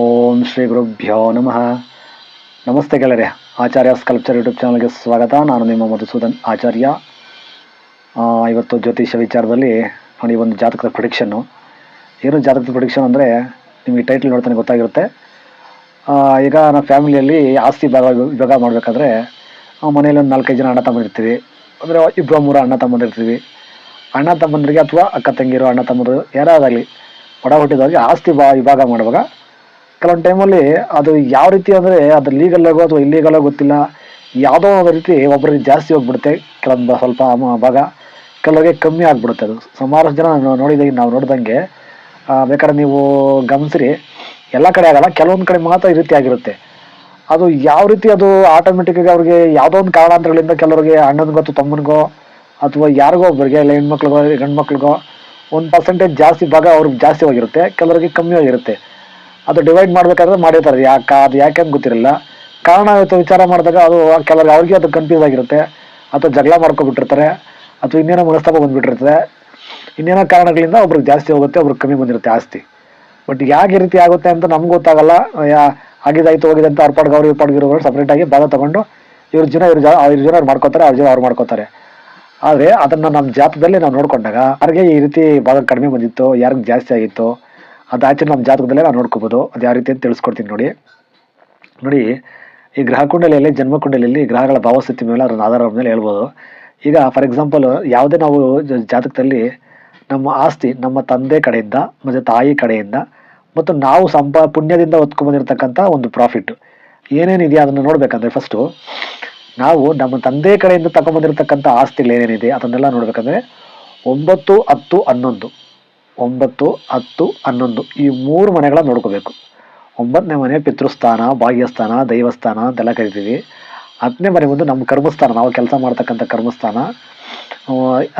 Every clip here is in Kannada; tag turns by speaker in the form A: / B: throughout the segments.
A: ಓಂ ಶ್ರೀ ಗುರುಭ್ಯೋ ನಮಃ. ನಮಸ್ತೆ ಗೆಳೆಯರೆ, ಆಚಾರ್ಯ ಸ್ಕಲ್ಪ್ಚರ್ ಯೂಟ್ಯೂಬ್ ಚಾನಲ್ಗೆ ಸ್ವಾಗತ. ನಾನು ನಿಮ್ಮ ಮಧುಸೂದನ್ ಆಚಾರ್ಯ. ಇವತ್ತು ಜ್ಯೋತಿಷ್ಯ ವಿಚಾರದಲ್ಲಿ ನೋಡಿ, ಒಂದು ಜಾತಕದ ಪ್ರೊಡಿಕ್ಷನ್ನು ಏನು ಜಾತಕದ ಪ್ರೊಡಿಕ್ಷನ್ ಅಂದರೆ ನಿಮಗೆ ಟೈಟ್ಲ್ ನೋಡ್ತಾನೆ ಗೊತ್ತಾಗಿರುತ್ತೆ. ಈಗ ನಮ್ಮ ಫ್ಯಾಮಿಲಿಯಲ್ಲಿ ಆಸ್ತಿ ಭಾಗ ವಿಭಾಗ ಮಾಡಬೇಕಾದ್ರೆ ಮನೆಯಲ್ಲಿ ಒಂದು ನಾಲ್ಕೈದು ಜನ ಅಣ್ಣ ತಮ್ಮಂದಿರ್ತೀವಿ ಅಂದರೆ ಇಬ್ಬರು ಮೂರು ಅಣ್ಣ ತಮ್ಮಂದಿರ್ತೀವಿ ಅಣ್ಣ ತಮ್ಮಂದರಿಗೆ ಅಥವಾ ಅಕ್ಕ ತಂಗಿರೋ ಅಣ್ಣ ತಮ್ಮಂದರು ಯಾರಾದಾಗಲಿ ಒಡ ಹುಟ್ಟಿದವರಿಗೆ ಆಸ್ತಿ ಬಾ ವಿಭಾಗ ಮಾಡುವಾಗ ಕೆಲವೊಂದು ಟೈಮಲ್ಲಿ ಅದು ಯಾವ ರೀತಿ ಅಂದರೆ ಅದು ಲೀಗಲ್ ಆಗೋ ಅಥವಾ ಇಲ್ಲೀಗಲ್ ಗೊತ್ತಿಲ್ಲ. ಯಾವುದೋ ಒಂದು ರೀತಿ ಒಬ್ಬರಿಗೆ ಜಾಸ್ತಿ ಹೋಗ್ಬಿಡುತ್ತೆ ಕೆಲವೊಂದು ಸ್ವಲ್ಪ ಭಾಗ. ಕೆಲವರಿಗೆ ಕಮ್ಮಿ ಆಗಿಬಿಡುತ್ತೆ ಅದು. ಸುಮಾರು ಜನ ನಾವು ನೋಡಿದಾಗ ನಾವು ನೋಡ್ದಂಗೆ ಬೇಕಾದ್ರೆ ನೀವು ಗಮನಿಸ್ರಿ. ಎಲ್ಲ ಕಡೆ ಆಗಲ್ಲ, ಕೆಲವೊಂದು ಕಡೆ ಮಾತ್ರ ಈ ರೀತಿ ಆಗಿರುತ್ತೆ. ಅದು ಯಾವ ರೀತಿ ಅದು ಆಟೋಮೆಟಿಕ್ಕಾಗಿ ಅವ್ರಿಗೆ ಯಾವುದೋ ಒಂದು ಕಾರಣಾಂತರಗಳಿಂದ ಕೆಲವರಿಗೆ ಅಣ್ಣನಿಗೋ ಅಥವಾ ತಮ್ಮನಿಗೋ ಅಥವಾ ಯಾರಿಗೋ ಒಬ್ಬರಿಗೆ ಇಲ್ಲ ಹೆಣ್ಮಕ್ಳಿಗೋ, ಗಂಡ್ಮಕ್ಳಿಗೋ, ಒಂದು ಪರ್ಸೆಂಟೇಜ್ ಜಾಸ್ತಿ ಭಾಗ ಅವ್ರಿಗೆ ಜಾಸ್ತಿ ಹೋಗಿರುತ್ತೆ, ಕೆಲವರಿಗೆ ಕಮ್ಮಿ ಹೋಗಿರುತ್ತೆ. ಅದು ಡಿವೈಡ್ ಮಾಡ್ಬೇಕಾದ್ರೆ ಮಾಡಿರ್ತಾರೆ ಯಾಕೆ, ಅದು ಯಾಕೆ ಅಂತ ಗೊತ್ತಿರಲ್ಲ ಕಾರಣ ಇವತ್ತು ವಿಚಾರ ಮಾಡಿದಾಗ ಅದು ಕೆಲವ್ರಿಗೆ, ಅವ್ರಿಗೆ ಅದು ಕನ್ಫ್ಯೂಸ್ ಆಗಿರುತ್ತೆ. ಅಥವಾ ಜಗಳ ಮಾಡ್ಕೊಬಿಟ್ಟಿರ್ತಾರೆ ಅಥವಾ ಇನ್ನೇನೋ ಮನಸ್ತಾಪ ಬಂದ್ಬಿಟ್ಟಿರ್ತದೆ. ಇನ್ನೇನೋ ಕಾರಣಗಳಿಂದ ಒಬ್ರಿಗೆ ಜಾಸ್ತಿ ಹೋಗುತ್ತೆ, ಒಬ್ರಿಗೆ ಕಮ್ಮಿ ಬಂದಿರುತ್ತೆ ಆಸ್ತಿ. ಬಟ್ ಯಾಕೆ ರೀತಿ ಆಗುತ್ತೆ ಅಂತ ನಮ್ಗೆ ಗೊತ್ತಾಗಲ್ಲ. ಯಾ ಆಗಿದಾಯ್ತು ಹೋಗಿದೆ ಅಂತ ಅವ್ರ ಪಾಡ್ಗೆ, ಅವ್ರು ಇವ್ರ ಪಾಡ್ಗೆ ಇರೋರು ಸಪ್ರೇಟಾಗಿ ಭಾಗ ತಗೊಂಡು ಇವ್ರ ಜನ ಇವ್ರ ಜನ ಇವ್ರ ಜನ ಅವ್ರು ಮಾಡ್ಕೋತಾರೆ, ಅವ್ರ ಜನ ಅವ್ರು ಮಾಡ್ಕೋತಾರೆ. ಆದರೆ ಅದನ್ನು ನಮ್ಮ ಜಾತದಲ್ಲಿ ನಾವು ನೋಡ್ಕೊಂಡಾಗ ಅವ್ರಿಗೆ ಈ ರೀತಿ ಭಾಗ ಕಡಿಮೆ ಬಂದಿತ್ತು, ಯಾರಿಗೆ ಜಾಸ್ತಿ ಆಗಿತ್ತು ಅದು ಆಚೆ ನಮ್ಮ ಜಾತಕದಲ್ಲೇ ನಾವು ನೋಡ್ಕೋಬೋದು. ಅದು ಯಾವ ರೀತಿ ಅಂತ ತಿಳಿಸ್ಕೊಡ್ತೀನಿ ನೋಡಿ. ನೋಡಿ, ಈ ಗ್ರಹ ಕುಂಡಲಿಯಲ್ಲಿ, ಜನ್ಮ ಕುಂಡಲಿಯಲ್ಲಿ ಗ್ರಹಗಳ ಭಾವಸ್ಥಿತಿ ಮೇಲೆ ಅದರ ಆಧಾರದ ಮೇಲೆ ಹೇಳ್ಬೋದು. ಈಗ ಫಾರ್ ಎಕ್ಸಾಂಪಲ್ ಯಾವುದೇ ನಾವು ಜಾತಕದಲ್ಲಿ ನಮ್ಮ ಆಸ್ತಿ ನಮ್ಮ ತಂದೆ ಕಡೆಯಿಂದ ಮತ್ತು ತಾಯಿ ಕಡೆಯಿಂದ ಮತ್ತು ನಾವು ಸಂಪ, ಪುಣ್ಯದಿಂದ ಹೊತ್ಕೊಂಡ್ಬಂದಿರತಕ್ಕಂಥ ಒಂದು ಪ್ರಾಫಿಟ್ ಏನೇನಿದೆ ಅದನ್ನು ನೋಡಬೇಕಂದ್ರೆ ಫಸ್ಟು ನಾವು ನಮ್ಮ ತಂದೆ ಕಡೆಯಿಂದ ತಗೊಂಡ್ಬಂದಿರತಕ್ಕಂಥ ಆಸ್ತಿಗಳು ಏನೇನಿದೆ ಅದನ್ನೆಲ್ಲ ನೋಡಬೇಕಂದ್ರೆ ಒಂಬತ್ತು, ಹತ್ತು, ಹನ್ನೊಂದು. ಒಂಬತ್ತು, ಹತ್ತು, ಹನ್ನೊಂದು. ಈ ಮೂರು ಮನೆಗಳನ್ನ ನೋಡ್ಕೋಬೇಕು. ಒಂಬತ್ತನೇ ಮನೆ ಪಿತೃಸ್ಥಾನ ಭಾಗ್ಯಸ್ಥಾನ ದೈವಸ್ಥಾನ ಅಂತೆಲ್ಲ ಕರಿತೀವಿ. ಹತ್ತನೇ ಮನೆ ಬಂದು ನಮ್ಮ ಕರ್ಮಸ್ಥಾನ, ನಾವು ಕೆಲಸ ಮಾಡ್ತಕ್ಕಂಥ ಕರ್ಮಸ್ಥಾನ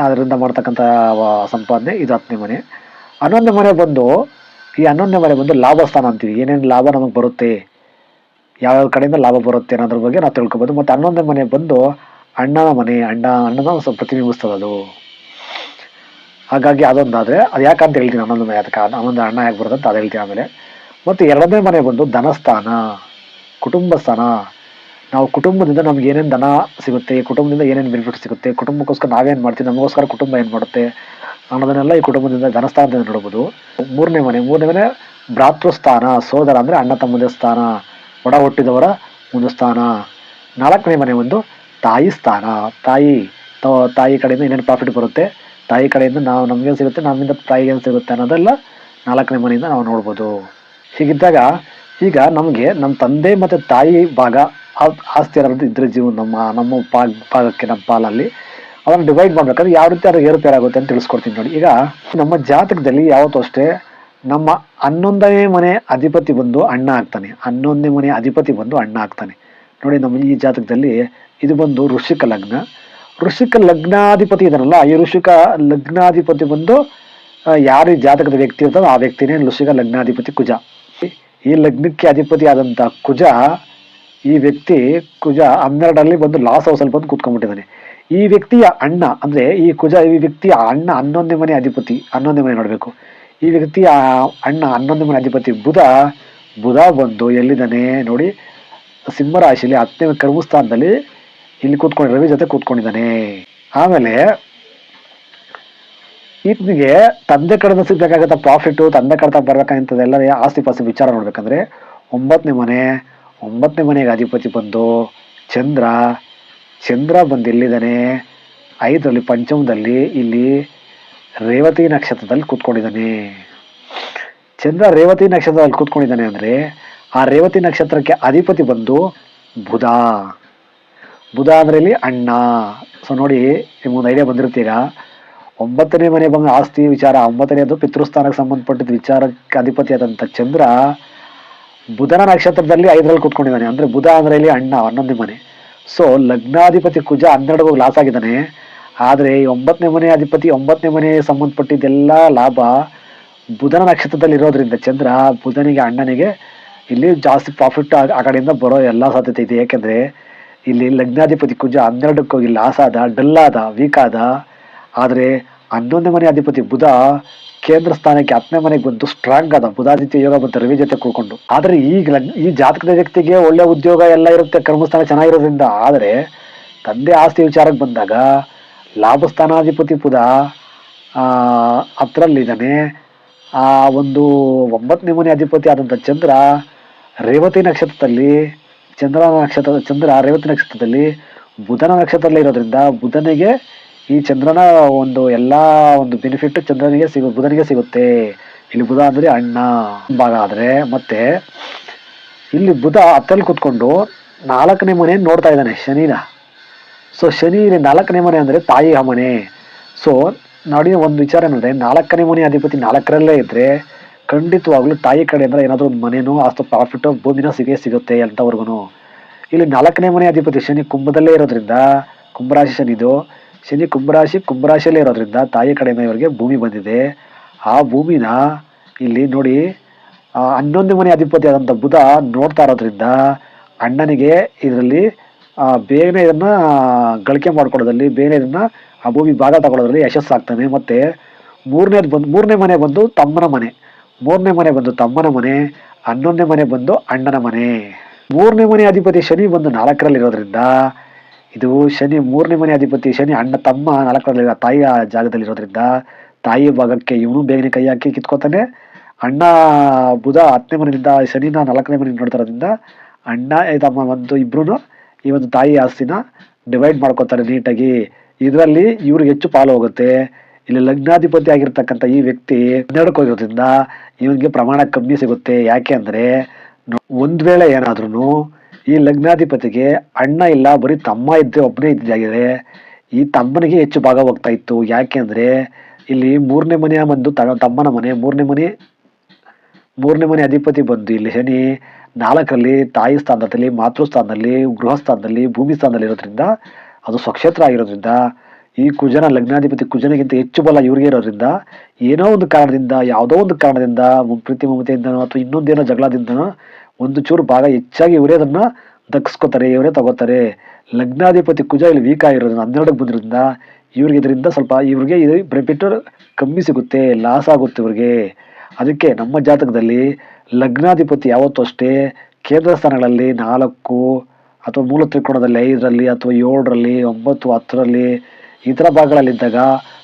A: ಅದರಿಂದ ಮಾಡ್ತಕ್ಕಂಥ ಸಂಪಾದನೆ ಇದು ಹತ್ತನೇ ಮನೆ. ಹನ್ನೊಂದನೇ ಮನೆ ಬಂದು, ಈ ಹನ್ನೊಂದನೇ ಮನೆ ಬಂದು ಲಾಭಸ್ಥಾನ ಅಂತೀವಿ. ಏನೇನು ಲಾಭ ನಮಗೆ ಬರುತ್ತೆ, ಯಾವ್ಯಾವ ಕಡೆಯಿಂದ ಲಾಭ ಬರುತ್ತೆ ಅನ್ನೋದ್ರ ಬಗ್ಗೆ ನಾವು ತಿಳ್ಕೊಬೋದು. ಮತ್ತು ಹನ್ನೊಂದನೇ ಮನೆ ಬಂದು ಅಣ್ಣನ ಮನೆ, ಅಣ್ಣ, ಅಣ್ಣನ ಪ್ರತಿಬಿಂಬಿಸ್ತದೆ ಅದು ಹಾಗಾಗಿ ಅದೊಂದಾದರೆ, ಅದು ಯಾಕಂತ ಹೇಳ್ತೀನಿ ಹನ್ನೊಂದು ಮನೆ, ಅದಕ್ಕೆ ಹನ್ನೊಂದು ಅಣ್ಣ ಯಾಕೆ ಬರುತ್ತೆ ಅಂತ ಅದು ಹೇಳ್ತೀನಿ ಆಮೇಲೆ. ಮತ್ತು ಎರಡನೇ ಮನೆ ಬಂದು ಧನಸ್ಥಾನ ಕುಟುಂಬ ಸ್ಥಾನ ನಾವು ಕುಟುಂಬದಿಂದ ನಮ್ಗೆ ಏನೇನು ಧನ ಸಿಗುತ್ತೆ, ಕುಟುಂಬದಿಂದ ಏನೇನು ಬೆನಿಫಿಟ್ ಸಿಗುತ್ತೆ, ಕುಟುಂಬಕ್ಕೋಸ್ಕರ ನಾವೇನು ಮಾಡ್ತೀವಿ, ನಮಗೋಸ್ಕರ ಕುಟುಂಬ ಏನು ಮಾಡುತ್ತೆ ಅನ್ನೋದನ್ನೆಲ್ಲ ಈ ಕುಟುಂಬದಿಂದ ಧನಸ್ಥಾನದಿಂದ ನೋಡ್ಬೋದು. ಮೂರನೇ ಮನೆ ಮೂರನೇ ಮನೆ ಭ್ರಾತೃಸ್ಥಾನ, ಸೋದರ ಅಂದರೆ ಅಣ್ಣ ತಮ್ಮದ ಸ್ಥಾನ, ಒಡ ಹುಟ್ಟಿದವರ ಒಂದು ಸ್ಥಾನ. ನಾಲ್ಕನೇ ಮನೆ ಒಂದು ತಾಯಿ ಸ್ಥಾನ. ತಾಯಿ ತಾಯಿ ಕಡೆಯಿಂದ ಏನೇನು ಪ್ರಾಫಿಟ್ ಬರುತ್ತೆ? ತಾಯಿ ಕಡೆಯಿಂದ ನಾವು ನಮಗೇನು ಸಿಗುತ್ತೆ, ನಮ್ಮಿಂದ ತಾಯಿಗೆ ಏನು ಸಿಗುತ್ತೆ ಅನ್ನೋದೆಲ್ಲ ನಾಲ್ಕನೇ ಮನೆಯಿಂದ ನಾವು ನೋಡ್ಬೋದು. ಹೀಗಿದ್ದಾಗ ಈಗ ನಮಗೆ ನಮ್ಮ ತಂದೆ ಮತ್ತು ತಾಯಿ ಭಾಗ ಆಸ್ತಿ ಅನ್ನೋದು ಇದ್ರೆ ಜೀವ ನಮ್ಮ ನಮ್ಮ ಭಾಗ, ಭಾಗಕ್ಕೆ ನಮ್ಮ ಪಾಲಲ್ಲಿ. ಅದನ್ನು ಡಿವೈಡ್ ಮಾಡಬೇಕಾದ್ರೆ ಯಾವ ರೀತಿ ಅದು ಏರುಪೇರು ಆಗುತ್ತೆ ಅಂತ ತಿಳಿಸ್ಕೊಡ್ತೀನಿ ನೋಡಿ. ಈಗ ನಮ್ಮ ಜಾತಕದಲ್ಲಿ ಯಾವತ್ತೂ ಅಷ್ಟೇ ನಮ್ಮ ಹನ್ನೊಂದನೇ ಮನೆ ಅಧಿಪತಿ ಬಂದು ಅಣ್ಣ ಆಗ್ತಾನೆ. ಹನ್ನೊಂದನೇ ಮನೆ ಅಧಿಪತಿ ಬಂದು ಅಣ್ಣ ಆಗ್ತಾನೆ. ನೋಡಿ ನಮ್ಮ ಈ ಜಾತಕದಲ್ಲಿ ಇದು ಬಂದು ಋಷಿಕ ಲಗ್ನ. ಋಷಿಕ ಲಗ್ನಾಧಿಪತಿ ಇದನ್ನಲ್ಲ ಈ ಋಷಿಕ ಲಗ್ನಾಧಿಪತಿ ಬಂದು ಯಾರು ಜಾತಕದ ವ್ಯಕ್ತಿ ಇರ್ತಾರೋ ಆ ವ್ಯಕ್ತಿನೇ ಋಷಿಕ ಲಗ್ನಾಧಿಪತಿ ಕುಜ. ಈ ಲಗ್ನಕ್ಕೆ ಅಧಿಪತಿ ಆದಂಥ ಕುಜ, ಈ ವ್ಯಕ್ತಿ ಕುಜ ಹನ್ನೆರಡರಲ್ಲಿ ಬಂದು ಲಾಸ್ ಹೌಸಲ್ಲಿ ಬಂದು ಕೂತ್ಕೊಂಡ್ಬಿಟ್ಟಿದ್ದಾನೆ. ಈ ವ್ಯಕ್ತಿಯ ಅಣ್ಣ, ಅಂದ್ರೆ ಈ ಕುಜ, ಈ ವ್ಯಕ್ತಿಯ ಅಣ್ಣ ಹನ್ನೊಂದನೇ ಮನೆ ಅಧಿಪತಿ, ಹನ್ನೊಂದನೇ ಮನೆ ನೋಡಬೇಕು. ಈ ವ್ಯಕ್ತಿಯ ಅಣ್ಣ ಹನ್ನೊಂದನೇ ಮನೆ ಅಧಿಪತಿ ಬುಧ ಬುಧ ಬಂದು ಎಲ್ಲಿದ್ದಾನೆ ನೋಡಿ ಸಿಂಹರಾಶಿಲಿ ಹತ್ತನೇ ಕರ್ಮಸ್ಥಾನದಲ್ಲಿ ಇಲ್ಲಿ ಕೂತ್ಕೊಂಡು ರವಿ ಜೊತೆ ಕೂತ್ಕೊಂಡಿದ್ದಾನೆ. ಆಮೇಲೆ ಈತನಿಗೆ ತಂದೆ ಕಡೆದ ಸಿಗ್ಬೇಕಾಗತ್ತ ಪ್ರಾಫಿಟ್ಟು ತಂದೆ ಕಡೆ ಬರ್ಬೇಕಂತದೆಲ್ಲ ಆಸ್ತಿ ಪಾಸ್ತಿ ವಿಚಾರ ನೋಡ್ಬೇಕಂದ್ರೆ ಒಂಬತ್ತನೇ ಮನೆ, ಒಂಬತ್ತನೇ ಮನೆಗೆ ಅಧಿಪತಿ ಬಂದು ಚಂದ್ರ ಚಂದ್ರ ಬಂದು ಎಲ್ಲಿದ್ದಾನೆ ಐದರಲ್ಲಿ ಪಂಚಮದಲ್ಲಿ ಇಲ್ಲಿ ರೇವತಿ ನಕ್ಷತ್ರದಲ್ಲಿ ಕೂತ್ಕೊಂಡಿದ್ದಾನೆ. ಚಂದ್ರ ರೇವತಿ ನಕ್ಷತ್ರದಲ್ಲಿ ಕೂತ್ಕೊಂಡಿದ್ದಾನೆ ಅಂದರೆ ಆ ರೇವತಿ ನಕ್ಷತ್ರಕ್ಕೆ ಅಧಿಪತಿ ಬಂದು ಬುಧ. ಬುಧ ಅಂದ್ರೆ ಇಲ್ಲಿ ಅಣ್ಣ. ಸೊ ನೋಡಿ, ನಿಮ್ಗೊಂದು ಐಡಿಯಾ ಬಂದಿರ್ತೀರಾ ಒಂಬತ್ತನೇ ಮನೆ ಬಂದ ಆಸ್ತಿ ವಿಚಾರ ಒಂಬತ್ತನೇದು ಪಿತೃಸ್ಥಾನಕ್ಕೆ ಸಂಬಂಧಪಟ್ಟಿದ್ದ ವಿಚಾರಕ್ಕೆ ಅಧಿಪತಿ ಆದಂಥ ಚಂದ್ರ ಬುಧನ ನಕ್ಷತ್ರದಲ್ಲಿ ಐದರಲ್ಲಿ ಕೂತ್ಕೊಂಡಿದ್ದಾನೆ. ಅಂದ್ರೆ ಬುಧ ಅಂದ್ರೆ ಅಣ್ಣ, ಹನ್ನೊಂದನೇ ಮನೆ. ಸೊ ಲಗ್ನಾಧಿಪತಿ ಕುಜ ಹನ್ನೆರಡು ಹೋಗಿ ಲಾಸ್ ಆಗಿದ್ದಾನೆ. ಆದರೆ ಈ ಒಂಬತ್ತನೇ ಮನೆ ಅಧಿಪತಿ, ಒಂಬತ್ತನೇ ಮನೆ ಸಂಬಂಧಪಟ್ಟಿದ್ದೆಲ್ಲ ಲಾಭ ಬುಧನ ನಕ್ಷತ್ರದಲ್ಲಿ ಇರೋದ್ರಿಂದ ಚಂದ್ರ ಬುಧನಿಗೆ, ಅಣ್ಣನಿಗೆ ಇಲ್ಲಿ ಜಾಸ್ತಿ ಪ್ರಾಫಿಟ್ ಆ ಕಡೆಯಿಂದ ಬರೋ ಎಲ್ಲ ಸಾಧ್ಯತೆ ಇದೆ. ಯಾಕೆಂದ್ರೆ ಇಲ್ಲಿ ಲಗ್ನಾಧಿಪತಿ ಕುಜ ಹನ್ನೆರಡಕ್ಕೆ ಹೋಗಿ ಲಾಸ್ ಡಲ್ಲಾದ ಡಲ್ ಆದ ವೀಕ್ ಆದ ಆದರೆ ಹನ್ನೊಂದನೇ ಮನೆ ಅಧಿಪತಿ ಬುಧ ಕೇಂದ್ರ ಸ್ಥಾನಕ್ಕೆ ಹತ್ತನೇ ಮನೆಗೆ ಬಂದು ಸ್ಟ್ರಾಂಗ್ ಅದ ಬುಧಾದಿತ್ಯ ಯೋಗ ಬಂತು ರವಿ ಜೊತೆ ಕೂಡ್ಕೊಂಡು ಆದರೆ ಈಗ ಈ ಜಾತಕದ ವ್ಯಕ್ತಿಗೆ ಒಳ್ಳೆ ಉದ್ಯೋಗ ಎಲ್ಲ ಇರುತ್ತೆ, ಕರ್ಮಸ್ಥಾನ ಚೆನ್ನಾಗಿರೋದ್ರಿಂದ. ಆದರೆ ತಂದೆ ಆಸ್ತಿ ವಿಚಾರಕ್ಕೆ ಬಂದಾಗ ಲಾಭಸ್ಥಾನಾಧಿಪತಿ ಬುಧ ಹತ್ರಲ್ಲಿದ್ದಾನೆ. ಆ, ಒಂದು ಒಂಬತ್ತನೇ ಮನೆ ಅಧಿಪತಿ ಆದಂಥ ಚಂದ್ರ ರೇವತಿ ನಕ್ಷತ್ರದಲ್ಲಿ ಚಂದ್ರ ನಕ್ಷತ್ರ, ಚಂದ್ರ ರೇವತಿ ನಕ್ಷತ್ರದಲ್ಲಿ ಬುಧನ ನಕ್ಷತ್ರದಲ್ಲಿ ಇರೋದ್ರಿಂದ ಬುಧನಿಗೆ ಈ ಚಂದ್ರನ ಒಂದು ಎಲ್ಲ ಒಂದು ಬೆನಿಫಿಟ್ ಚಂದ್ರನಿಗೆ ಸಿಗು, ಬುಧನಿಗೆ ಸಿಗುತ್ತೆ. ಇಲ್ಲಿ ಬುಧ ಅಂದರೆ ಅಣ್ಣ ಭಾಗ ಆದರೆ ಮತ್ತೆ ಇಲ್ಲಿ ಬುಧ ಹತ್ತಲ್ಲಿ ಕುತ್ಕೊಂಡು ನಾಲ್ಕನೇ ಮನೆ ನೋಡ್ತಾ ಇದ್ದಾನೆ, ಶನಿನ. ಸೊ ಶನಿ ನಾಲ್ಕನೇ ಮನೆ ಅಂದರೆ ತಾಯಿಯ ಮನೆ. ಸೊ ನೋಡಿ ಒಂದು ವಿಚಾರ ಏನಂದ್ರೆ ನಾಲ್ಕನೇ ಮನೆ ಅಧಿಪತಿ ನಾಲ್ಕರಲ್ಲೇ ಇದ್ರೆ ಖಂಡಿತವಾಗ್ಲೂ ತಾಯಿ ಕಡೆಯಿಂದ ಏನಾದರೂ ಒಂದು ಮನೇನೋ ಅಷ್ಟು ಪ್ರಾಫಿಟ್ ಭೂಮಿನ ಸಿಗೇ ಸಿಗುತ್ತೆ ಅಂಥವ್ರಿಗೂ ಇಲ್ಲಿ ನಾಲ್ಕನೇ ಮನೆ ಅಧಿಪತಿ ಶನಿ ಕುಂಭದಲ್ಲೇ ಇರೋದ್ರಿಂದ ಕುಂಭರಾಶಿ ಶನಿದು ಶನಿ ಕುಂಭರಾಶಿ ಕುಂಭರಾಶಿಯಲ್ಲೇ ಇರೋದ್ರಿಂದ ತಾಯಿ ಕಡೆಯಿಂದ ಇವರಿಗೆ ಭೂಮಿ ಬಂದಿದೆ. ಆ ಭೂಮಿನ ಇಲ್ಲಿ ನೋಡಿ ಹನ್ನೊಂದು ಮನೆ ಅಧಿಪತಿ ಆದಂಥ ಬುಧ ನೋಡ್ತಾ ಇರೋದ್ರಿಂದ ಅಣ್ಣನಿಗೆ ಇದರಲ್ಲಿ ಬೇಗನೆ ಇದನ್ನ ಗಳಿಕೆ ಮಾಡ್ಕೊಳ್ಳೋದ್ರಲ್ಲಿ, ಬೇಗನೆ ಇದನ್ನ ಆ ಭೂಮಿ ಭಾಗ ತಗೊಳ್ಳೋದ್ರಲ್ಲಿ ಯಶಸ್ಸಾಗ್ತಾನೆ. ಮತ್ತೆ ಮೂರನೇದು ಬಂದು, ಮೂರನೇ ಮನೆ ಬಂದು ತಮ್ಮನ ಮನೆ. ಮೂರನೇ ಮನೆ ಬಂದು ತಮ್ಮನ ಮನೆ, ಹನ್ನೊಂದನೇ ಮನೆ ಬಂದು ಅಣ್ಣನ ಮನೆ. ಮೂರನೇ ಮನೆ ಅಧಿಪತಿ ಶನಿ ಬಂದು ನಾಲ್ಕರಲ್ಲಿರೋದ್ರಿಂದ ಇದು ಶನಿ ಮೂರನೇ ಮನೆ ಅಧಿಪತಿ ಶನಿ ಅಣ್ಣ ತಮ್ಮ ನಾಲ್ಕರಲ್ಲಿ ತಾಯಿಯ ಜಾಗದಲ್ಲಿ ಇರೋದ್ರಿಂದ ತಾಯಿ ಭಾಗಕ್ಕೆ ಇವನು ಬೇಗನೆ ಕೈ ಹಾಕಿ ಕಿತ್ಕೋತಾನೆ. ಅಣ್ಣ ಬುಧ ಹತ್ತನೇ ಮನೆಯಿಂದ ಶನಿನ ನಾಲ್ಕನೇ ಮನೆ ನೋಡ್ತಾರೋದ್ರಿಂದ ಅಣ್ಣ ತಮ್ಮ ಒಂದು ಇಬ್ಬರೂ ಈ ಒಂದು ತಾಯಿ ಆಸ್ತಿನ ಡಿವೈಡ್ ಮಾಡ್ಕೋತಾರೆ ನೀಟಾಗಿ. ಇದರಲ್ಲಿ ಇವ್ರಿಗೆ ಹೆಚ್ಚು ಪಾಲು ಹೋಗುತ್ತೆ. ಇಲ್ಲಿ ಲಗ್ನಾಧಿಪತಿ ಆಗಿರ್ತಕ್ಕಂಥ ಈ ವ್ಯಕ್ತಿ ಹನ್ನೆರಡಕ್ಕೆ ಹೋಗಿರೋದ್ರಿಂದ ಇವನಿಗೆ ಪ್ರಮಾಣ ಕಮ್ಮಿ ಸಿಗುತ್ತೆ. ಯಾಕೆ ಅಂದರೆ ಒಂದು ವೇಳೆ ಏನಾದ್ರೂ ಈ ಲಗ್ನಾಧಿಪತಿಗೆ ಅಣ್ಣ ಇಲ್ಲ, ಬರೀ ತಮ್ಮ ಇದ್ದೆ ಒಬ್ಬನೇ ಇದ್ದಿದ್ದಾಗಿದೆ ಈ ತಮ್ಮನಿಗೆ ಹೆಚ್ಚು ಭಾಗ ಹೋಗ್ತಾ ಇತ್ತು. ಯಾಕೆ ಅಂದರೆ ಇಲ್ಲಿ ಮೂರನೇ ಮನೆಯ ಬಂದು ತಮ್ಮನ ಮನೆ, ಮೂರನೇ ಮನೆ ಮೂರನೇ ಮನೆ ಅಧಿಪತಿ ಬಂದು ಇಲ್ಲಿ ಶನಿ ನಾಲ್ಕರಲ್ಲಿ ತಾಯಿ ಸ್ಥಾನದಲ್ಲಿ ಮಾತೃ ಸ್ಥಾನದಲ್ಲಿ ಗೃಹ ಸ್ಥಾನದಲ್ಲಿ ಭೂಮಿ ಸ್ಥಾನದಲ್ಲಿ ಇರೋದ್ರಿಂದ ಅದು ಸ್ವಕ್ಷೇತ್ರ ಆಗಿರೋದ್ರಿಂದ ಈ ಕುಜನ ಲಗ್ನಾಧಿಪತಿ ಕುಜನಗಿಂತ ಹೆಚ್ಚು ಬಲ ಇವ್ರಿಗೆ ಇರೋದ್ರಿಂದ ಏನೋ ಒಂದು ಕಾರಣದಿಂದ, ಯಾವುದೋ ಒಂದು ಕಾರಣದಿಂದ, ಪ್ರೀತಿ ಮಮತೆಯಿಂದನೋ ಅಥವಾ ಇನ್ನೊಂದೇನೋ ಜಗಳದಿಂದನೋ ಒಂದು ಚೂರು ಭಾಗ ಹೆಚ್ಚಾಗಿ ಇವರೇ ಅದನ್ನು ದಕ್ಸ್ಕೋತಾರೆ, ಇವರೇ ತಗೋತಾರೆ. ಲಗ್ನಾಧಿಪತಿ ಕುಜ ಇಲ್ಲಿ ವೀಕ್ ಆಗಿರೋದ್ರಿಂದ, ಹನ್ನೆರಡಕ್ಕೆ ಬಂದಿರೋದ್ರಿಂದ ಇವ್ರಿಗೆ ಇದರಿಂದ ಸ್ವಲ್ಪ ಇವ್ರಿಗೆ ಇದು ಬೆನಿಫಿಟ್ ಕಮ್ಮಿ ಸಿಗುತ್ತೆ, ಲಾಸ್ ಆಗುತ್ತೆ ಇವ್ರಿಗೆ. ಅದಕ್ಕೆ ನಮ್ಮ ಜಾತಕದಲ್ಲಿ ಲಗ್ನಾಧಿಪತಿ ಯಾವತ್ತೂ ಅಷ್ಟೇ ಕೇಂದ್ರ ಸ್ಥಾನಗಳಲ್ಲಿ ನಾಲ್ಕು ಅಥವಾ ಮೂಲ ತ್ರಿಕೋಣದಲ್ಲಿ ಐದರಲ್ಲಿ ಅಥವಾ ಏಳರಲ್ಲಿ, ಒಂಬತ್ತು ಹತ್ತರಲ್ಲಿ ಈ ಥರ ಭಾಗಗಳಲ್ಲಿದ್ದಾಗ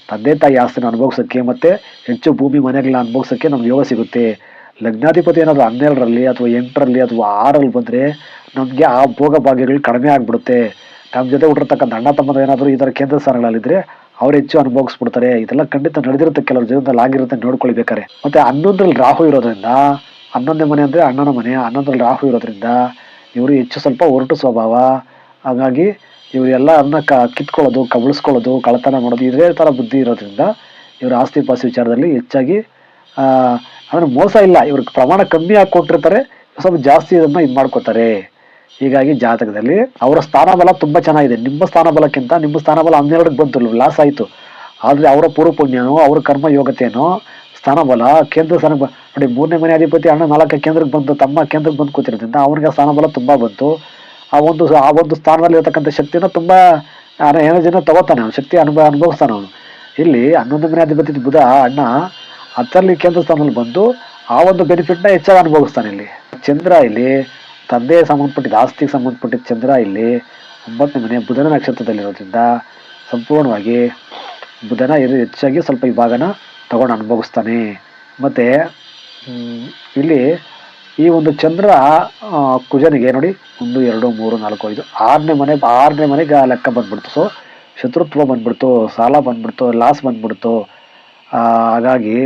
A: ತಂದೆ ತಾಯಿ ಆಸ್ತಿನ ಅನುಭವಿಸೋಕ್ಕೆ ಮತ್ತೆ ಹೆಚ್ಚು ಭೂಮಿ ಮನೆಗಳನ್ನ ಅನುಭವಿಸೋಕ್ಕೆ ನಮ್ಗೆ ಯೋಗ ಸಿಗುತ್ತೆ. ಲಗ್ನಾಧಿಪತಿ ಏನಾದರೂ ಹನ್ನೆರಡರಲ್ಲಿ ಅಥವಾ ಎಂಟರಲ್ಲಿ ಅಥವಾ ಆರಲ್ಲಿ ಬಂದರೆ ನಮಗೆ ಆ ಭೋಗ ಭಾಗ್ಯಗಳು ಕಡಿಮೆ ಆಗಿಬಿಡುತ್ತೆ. ನಮ್ಮ ಜೊತೆ ಹುಟ್ಟಿರ್ತಕ್ಕಂಥ ಅಣ್ಣ ತಮ್ಮದ ಏನಾದರೂ ಈ ಥರ ಕೇಂದ್ರ ಸ್ಥಾನಗಳಲ್ಲಿದ್ದರೆ ಅವ್ರು ಹೆಚ್ಚು ಅನುಭವಿಸ್ಬಿಡ್ತಾರೆ. ಇದೆಲ್ಲ ಖಂಡಿತ ನಡೆದಿರುತ್ತೆ. ಕೆಲವ್ರ ಜೀವನದಲ್ಲಿ ಆಗಿರುತ್ತೆ ನೋಡ್ಕೊಳ್ಬೇಕಾರೆ ಮತ್ತೆ ಹನ್ನೊಂದರಲ್ಲಿ ರಾಹು ಇರೋದ್ರಿಂದ, ಹನ್ನೊಂದನೇ ಮನೆ ಅಂದರೆ ಅಣ್ಣನ ಮನೆ, ಹನ್ನೊಂದರಲ್ಲಿ ರಾಹು ಇರೋದ್ರಿಂದ ಇವರು ಹೆಚ್ಚು ಸ್ವಲ್ಪ ಒರಟು ಸ್ವಭಾವ. ಹಾಗಾಗಿ ಇವರೆಲ್ಲ ಅನ್ನ ಕ, ಕಿತ್ಕೊಳ್ಳೋದು, ಕಬಳಿಸ್ಕೊಳ್ಳೋದು, ಕಳ್ಳತನ ಮಾಡೋದು, ಇದೇ ಥರ ಬುದ್ಧಿ ಇರೋದ್ರಿಂದ ಇವರು ಆಸ್ತಿ ಪಾಸ್ತಿ ವಿಚಾರದಲ್ಲಿ ಹೆಚ್ಚಾಗಿ ಅಂದರೆ ಮೋಸ ಇಲ್ಲ. ಇವ್ರಿಗೆ ಪ್ರಮಾಣ ಕಮ್ಮಿ ಆಗಿ ಕೊಟ್ಟಿರ್ತಾರೆ, ಸ್ವಲ್ಪ ಜಾಸ್ತಿ ಇದನ್ನು ಇದು ಮಾಡ್ಕೋತಾರೆ. ಹೀಗಾಗಿ ಜಾತಕದಲ್ಲಿ ಅವರ ಸ್ಥಾನಬಲ ತುಂಬ ಚೆನ್ನಾಗಿದೆ. ನಿಮ್ಮ ಸ್ಥಾನಬಲಕ್ಕಿಂತ ನಿಮ್ಮ ಸ್ಥಾನಬಲ ಹನ್ನೆರಡಕ್ಕೆ ಬಂತು, ಲಾಸ್ ಆಯಿತು. ಆದರೆ ಅವರ ಪೂರ್ವ ಪುಣ್ಯನೋ ಅವರ ಕರ್ಮ ಯೋಗತೆಯೋ ಸ್ಥಾನಬಲ, ಕೇಂದ್ರ ಸ್ಥಾನ, ನೋಡಿ ಮೂರನೇ ಮನೆ ಅಧಿಪತಿ ಅಣ್ಣ ನಾಲ್ಕು ಕೇಂದ್ರಕ್ಕೆ ಬಂದು, ತಮ್ಮ ಕೇಂದ್ರಕ್ಕೆ ಬಂದು ಕೂತಿರೋದ್ರಿಂದ ಅವನಿಗೆ ಸ್ಥಾನಬಲ ತುಂಬ ಬಂತು. ಆ ಒಂದು ಆ ಒಂದು ಸ್ಥಾನದಲ್ಲಿ ಇರತಕ್ಕಂಥ ಶಕ್ತಿಯನ್ನು ತುಂಬ ಎನರ್ಜಿನ ತಗೋತಾನೆ ಅವನು, ಶಕ್ತಿ ಅನುಭವ, ಅನುಭವಿಸ್ತಾನೆ ಅವನು. ಇಲ್ಲಿ ಹನ್ನೊಂದು ಮನೆ ಅಧಿಪತಿ ಬುಧ ಅಣ್ಣ ಹತ್ತರಲ್ಲಿ ಕೇಂದ್ರ ಸ್ಥಾನದಲ್ಲಿ ಬಂದು ಆ ಒಂದು ಬೆನಿಫಿಟ್ನ ಹೆಚ್ಚಾಗಿ ಅನುಭವಿಸ್ತಾನೆ ಇಲ್ಲಿ. ಚಂದ್ರ ಇಲ್ಲಿ ತಂದೆಗೆ ಸಂಬಂಧಪಟ್ಟಿದ್ದ, ಆಸ್ತಿಗೆ ಸಂಬಂಧಪಟ್ಟಿದ್ದ ಚಂದ್ರ ಇಲ್ಲಿ ಒಂಬತ್ತನೇ ಮನೆ ಬುಧನ ನಕ್ಷತ್ರದಲ್ಲಿರೋದ್ರಿಂದ ಸಂಪೂರ್ಣವಾಗಿ ಬುಧನ ಇದು ಹೆಚ್ಚಾಗಿ ಸ್ವಲ್ಪ ಈ ಭಾಗನ ತಗೊಂಡು ಅನುಭವಿಸ್ತಾನೆ. ಮತ್ತು ಇಲ್ಲಿ ಈ ಒಂದು ಚಂದ್ರ ಕುಜನಿಗೆ ನೋಡಿ, ಒಂದು, ಎರಡು, ಮೂರು, ನಾಲ್ಕು, ಐದು, ಆರನೇ ಮನೆ, ಆರನೇ ಮನೆಗೆ ಆ ಲೆಕ್ಕ ಬಂದ್ಬಿಡ್ತು. ಸೊ ಶತ್ರುತ್ವ ಬಂದ್ಬಿಡ್ತು, ಸಾಲ ಬಂದ್ಬಿಡ್ತು ಲಾಸ್ ಬಂದ್ಬಿಡ್ತು. ಹಾಗಾಗಿ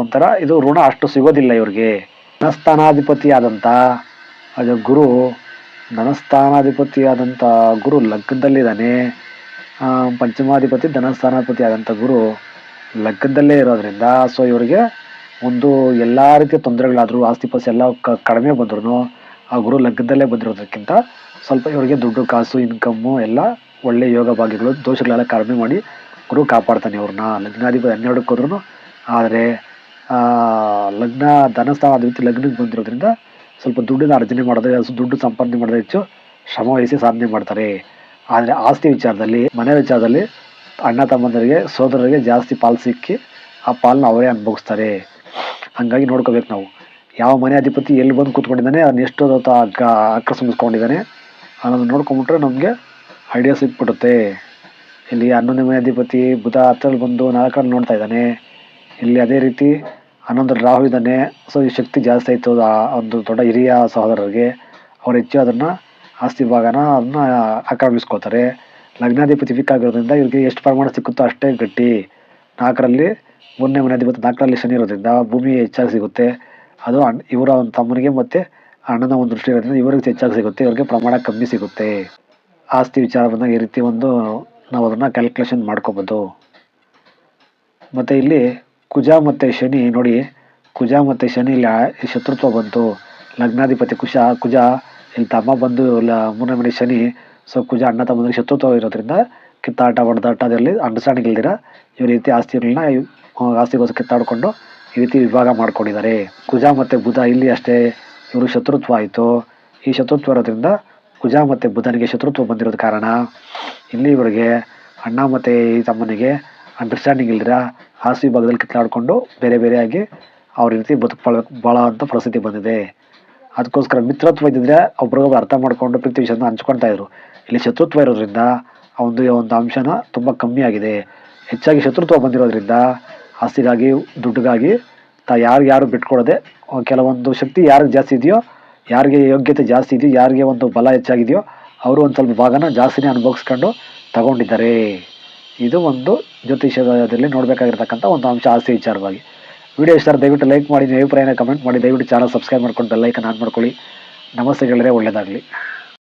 A: ಒಂಥರ ಇದು ಋಣ ಅಷ್ಟು ಸಿಗೋದಿಲ್ಲ ಇವ್ರಿಗೆ. ಧನಸ್ಥಾನಾಧಿಪತಿ ಆದಂಥ ಅದು ಗುರು ಧನಸ್ಥಾನಾಧಿಪತಿ ಆದಂಥ ಗುರು ಲಗ್ನದಲ್ಲಿದ್ದಾನೆ. ಪಂಚಮಾಧಿಪತಿ ಧನಸ್ಥಾನಾಧಿಪತಿ ಆದಂಥ ಗುರು ಲಗ್ನದಲ್ಲೇ ಇರೋದ್ರಿಂದ ಸೊ ಇವರಿಗೆ ಒಂದು ಎಲ್ಲ ರೀತಿಯ ತೊಂದರೆಗಳಾದರೂ, ಆಸ್ತಿ ಪಾಸ್ತಿ ಎಲ್ಲ ಕ, ಕಡಿಮೆ ಬಂದ್ರೂ ಆ ಗುರು ಲಗ್ನದಲ್ಲೇ ಬಂದಿರೋದಕ್ಕಿಂತ ಸ್ವಲ್ಪ ಇವರಿಗೆ ದುಡ್ಡು, ಕಾಸು, ಇನ್ಕಮ್ಮು ಎಲ್ಲ ಒಳ್ಳೆ ಯೋಗ ಭಾಗ್ಯಗಳು, ದೋಷಗಳೆಲ್ಲ ಕಡಿಮೆ ಮಾಡಿ ಗುರು ಕಾಪಾಡ್ತಾನೆ ಅವ್ರನ್ನ ಲಗ್ನಾಧಿಪತಿ ಹನ್ನೆರಡಕ್ಕೆ ಹೋದ್ರೂ ಆದರೆ ಲಗ್ನ, ಧನಸ್ಥಾನ ರೀತಿ ಲಗ್ನಕ್ಕೆ ಬಂದಿರೋದ್ರಿಂದ ಸ್ವಲ್ಪ ದುಡ್ಡಿನ ಅರ್ಜನೆ ಮಾಡಿದ್ರೆ ದುಡ್ಡು ಸಂಪಾದನೆ ಮಾಡಿದ್ರೆ ಹೆಚ್ಚು ಶ್ರಮ ವಹಿಸಿ ಸಾಧನೆ ಮಾಡ್ತಾರೆ. ಆದರೆ ಆಸ್ತಿ ವಿಚಾರದಲ್ಲಿ, ಮನೆ ವಿಚಾರದಲ್ಲಿ ಅಣ್ಣ ತಮ್ಮಂದರಿಗೆ, ಸೋದರರಿಗೆ ಜಾಸ್ತಿ ಪಾಲು ಸಿಕ್ಕಿ ಆ ಪಾಲನ್ನ ಅವರೇ ಅನುಭವಿಸ್ತಾರೆ. ಹಂಗಾಗಿ ನೋಡ್ಕೋಬೇಕು ನಾವು. ಯಾವ ಮನೆ ಅಧಿಪತಿ ಎಲ್ಲಿ ಬಂದು ಕೂತ್ಕೊಂಡಿದ್ದಾನೆ ಅದನ್ನ ಎಷ್ಟು ಆಕರ್ಷಿಸ್ಕೊಂಡಿದ್ದಾನೆ ಅದನ್ನು ನೋಡ್ಕೊಂಬಿಟ್ರೆ ನಮಗೆ ಐಡಿಯಾ ಸಿಕ್ಬಿಡುತ್ತೆ ಇಲ್ಲಿ ಹನ್ನೊಂದನೇ ಮನೆ ಅಧಿಪತಿ ಬುಧ ಹತ್ತರಲ್ಲಿ ಬಂದು ನಾಲ್ಕರಲ್ಲಿ ನೋಡ್ತಾ ಇದ್ದಾನೆ. ಇಲ್ಲಿ ಅದೇ ರೀತಿ ಹನ್ನೊಂದರಲ್ಲಿ ರಾಹು ಇದ್ದಾನೆ. ಸೊ ಈ ಶಕ್ತಿ ಜಾಸ್ತಿ ಆಯಿತು. ಆ ಒಂದು ದೊಡ್ಡ ಹಿರಿಯ ಸಹೋದರರಿಗೆ ಅವ್ರು ಹೆಚ್ಚು ಅದನ್ನು ಆಸ್ತಿ ಭಾಗನ ಅದನ್ನ ಆಕ್ರಮಿಸ್ಕೋತಾರೆ. ಲಗ್ನಾಧಿಪತಿ ಪಿಕ್ ಆಗಿರೋದ್ರಿಂದ ಇವ್ರಿಗೆ ಎಷ್ಟು ಪ್ರಮಾಣ ಸಿಕ್ಕುತ್ತೋ ಅಷ್ಟೇ ಗಟ್ಟಿ. ನಾಲ್ಕರಲ್ಲಿ ಮೂರನೇ ಮನೆ ಅಧಿಪತಿ ನಾಲ್ಕರಲ್ಲಿ ಶನಿ ಇರೋದ್ರಿಂದ ಭೂಮಿ ಹೆಚ್ಚಾಗಿ ಸಿಗುತ್ತೆ. ಅದು ಇವರ ಒಂದು ತಮ್ಮನಿಗೆ ಮತ್ತು ಅಣ್ಣನ ಒಂದು ದೃಷ್ಟಿ ಇರೋದ್ರಿಂದ ಇವರಿಗೆ ಹೆಚ್ಚಾಗಿ ಸಿಗುತ್ತೆ. ಇವ್ರಿಗೆ ಪ್ರಮಾಣ ಕಮ್ಮಿ ಸಿಗುತ್ತೆ. ಆಸ್ತಿ ವಿಚಾರ ಬಂದಾಗ ಈ ರೀತಿ ಒಂದು ನಾವು ಅದನ್ನು ಕ್ಯಾಲ್ಕುಲೇಷನ್ ಮಾಡ್ಕೋಬೋದು. ಮತ್ತು ಇಲ್ಲಿ ಕುಜ ಮತ್ತು ಶನಿ ನೋಡಿ, ಕುಜ ಮತ್ತು ಶನಿ ಇಲ್ಲಿ ಶತ್ರುತ್ವ ಬಂತು. ಲಗ್ನಾಧಿಪತಿ ಕುಶ, ಕುಜ, ಇಲ್ಲಿ ತಮ್ಮ ಬಂದು ಲ ಮೂರನೇ ಮನೆ ಶನಿ, ಸೊ ಕುಜ ಅಣ್ಣ ತಮ್ಮ ಶತ್ರುತ್ವ ಇರೋದ್ರಿಂದ ಕಿತ್ತಾಟ ಹೊಡೆದಾಟದಲ್ಲಿ ಅಂಡರ್ಸ್ಟ್ಯಾಂಡಿಂಗ್ ಇಲ್ದಿರ ಈ ರೀತಿ ಆಸ್ತಿಗಳನ್ನ ಆಸ್ತಿಗೋಸ್ಕರ ಕಿತ್ತಾಡಿಕೊಂಡು ಈ ರೀತಿ ವಿಭಾಗ ಮಾಡ್ಕೊಂಡಿದ್ದಾರೆ. ಕುಜ ಮತ್ತು ಬುಧ ಇಲ್ಲಿ ಅಷ್ಟೇ ಇವರು ಶತ್ರುತ್ವ ಆಯಿತು. ಈ ಶತ್ರುತ್ವ ಇರೋದ್ರಿಂದ ಕುಜ ಮತ್ತು ಬುಧನಿಗೆ ಶತ್ರುತ್ವ ಬಂದಿರೋದ ಕಾರಣ. ಇಲ್ಲಿ ಇವರಿಗೆ ಅಣ್ಣ ಮತ್ತು ಈ ತಮ್ಮನಿಗೆ ಅಂಡರ್ಸ್ಟ್ಯಾಂಡಿಂಗ್ ಇಲ್ದಿರ ಆಸ್ತಿ ಭಾಗದಲ್ಲಿ ಕಿತ್ತಾಡಿಕೊಂಡು ಬೇರೆ ಬೇರೆಯಾಗಿ ಅವ್ರ ರೀತಿ ಬದುಕು ಭಾಳ ಅಂತ ಪರಿಸ್ಥಿತಿ ಬಂದಿದೆ. ಅದಕ್ಕೋಸ್ಕರ ಮಿತ್ರತ್ವ ಇದ್ದಿದ್ರೆ ಒಬ್ರಿಗೊಬ್ರು ಅರ್ಥ ಮಾಡಿಕೊಂಡು ಪ್ರೀತಿ ವಿಷಯನ ಹಂಚ್ಕೊಳ್ತಾ ಇದ್ರು. ಇಲ್ಲಿ ಶತ್ರುತ್ವ ಇರೋದ್ರಿಂದ ಒಂದು ಒಂದು ಅಂಶನ ತುಂಬ ಕಮ್ಮಿ ಆಗಿದೆ. ಹೆಚ್ಚಾಗಿ ಶತ್ರುತ್ವ ಬಂದಿರೋದ್ರಿಂದ ಆಸ್ತಿಗಾಗಿ ದುಡ್ಡಿಗಾಗಿ ತಾ ಯಾರು ಯಾರು ಬಿಟ್ಕೊಡದೆ ಕೆಲವೊಂದು ಶಕ್ತಿ ಯಾರಿಗೆ ಜಾಸ್ತಿ ಇದೆಯೋ, ಯಾರಿಗೆ ಯೋಗ್ಯತೆ ಜಾಸ್ತಿ ಇದೆಯೋ, ಯಾರಿಗೆ ಒಂದು ಬಲ ಹೆಚ್ಚಾಗಿದೆಯೋ, ಅವರು ಒಂದು ಸ್ವಲ್ಪ ಭಾಗನ ಜಾಸ್ತಿನೇ ಅನುಭವಿಸ್ಕೊಂಡು ತಗೊಂಡಿದ್ದಾರೆ. ಇದು ಒಂದು ಜ್ಯೋತಿಷದಲ್ಲಿ ನೋಡಬೇಕಾಗಿರ್ತಕ್ಕಂಥ ಒಂದು ಅಂಶ, ಆಸ್ತಿ ವಿಚಾರವಾಗಿ. ವಿಡಿಯೋ ಇಷ್ಟ ದಯವಿಟ್ಟು ಲೈಕ್ ಮಾಡಿ ಅಭಿಪ್ರಾಯನ ಕಮೆಂಟ್ ಮಾಡಿ. ದಯವಿಟ್ಟು ಚಾನಲ್ ಸಬ್ಸ್ಕ್ರೈಬ್ ಮಾಡ್ಕೊಂಡು ಬೆಲ್ಲೈಕನ್ ಆನ್ ಮಾಡ್ಕೊಳ್ಳಿ. ನಮಸ್ತೆ ಗೆಳೆಯರೆ ಒಳ್ಳೆಯದಾಗಲಿ